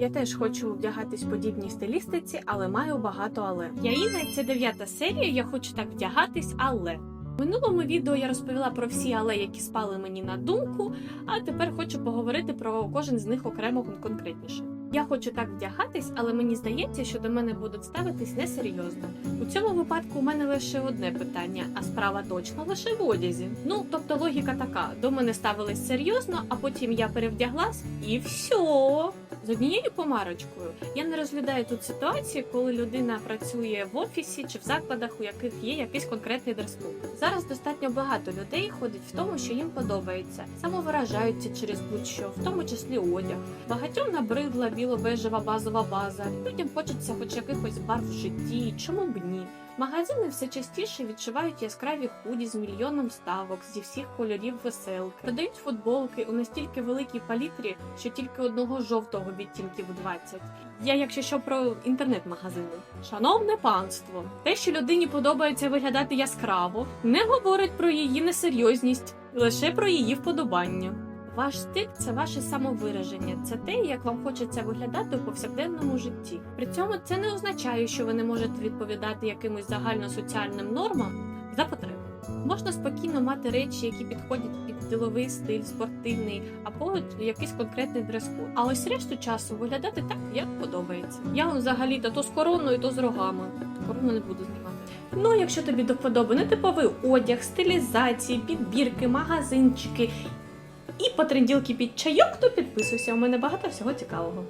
Я теж хочу вдягатись подібній стилістиці, але маю багато але. Яїна, це дев'ята серія. Я хочу так вдягатись, але. В минулому відео я розповіла про всі але, які спали мені на думку, а тепер хочу поговорити про кожен з них окремо конкретніше. Я хочу так вдягатись, але мені здається, що до мене будуть ставитись несерйозно. У цьому випадку у мене лише одне питання, а справа точно лише в одязі. Ну тобто логіка така: до мене ставились серйозно, а потім я перевдяглась і все. З однією помарочкою. Я не розглядаю тут ситуації, коли людина працює в офісі чи в закладах, у яких є якийсь конкретний дрес-код. Зараз достатньо багато людей ходить в тому, що їм подобається, самовиражаються через будь-що, в тому числі одяг. Багатьом набридла біло-бежева базова база. Людям хочеться хоч якихось барв в житті. Чому б ні? Магазини все частіше відшивають яскраві худі з мільйоном ставок зі всіх кольорів веселки. Продають футболки у настільки великій палітрі, що тільки одного жовтого відтінків 20. Я, якщо що про інтернет-магазини. Шановне панство, те, що людині подобається виглядати яскраво, не говорить про її несерйозність, лише про її вподобання. Ваш стиль це ваше самовираження, це те, як вам хочеться виглядати у повсякденному житті. При цьому це не означає, що ви не можете відповідати якимось загальносоціальним нормам за потреби. Можна спокійно мати речі, які підходять під діловий стиль, спортивний або якийсь конкретний дрес-код. А ось решту часу виглядати так, як подобається. Я взагалі то, з короною, то з рогами. Корону не буду знімати. Ну, якщо тобі до вподоби нетиповий одяг, стилізації, підбірки, магазинчики і потренділки під чайок, то підписуйся. У мене багато всього цікавого.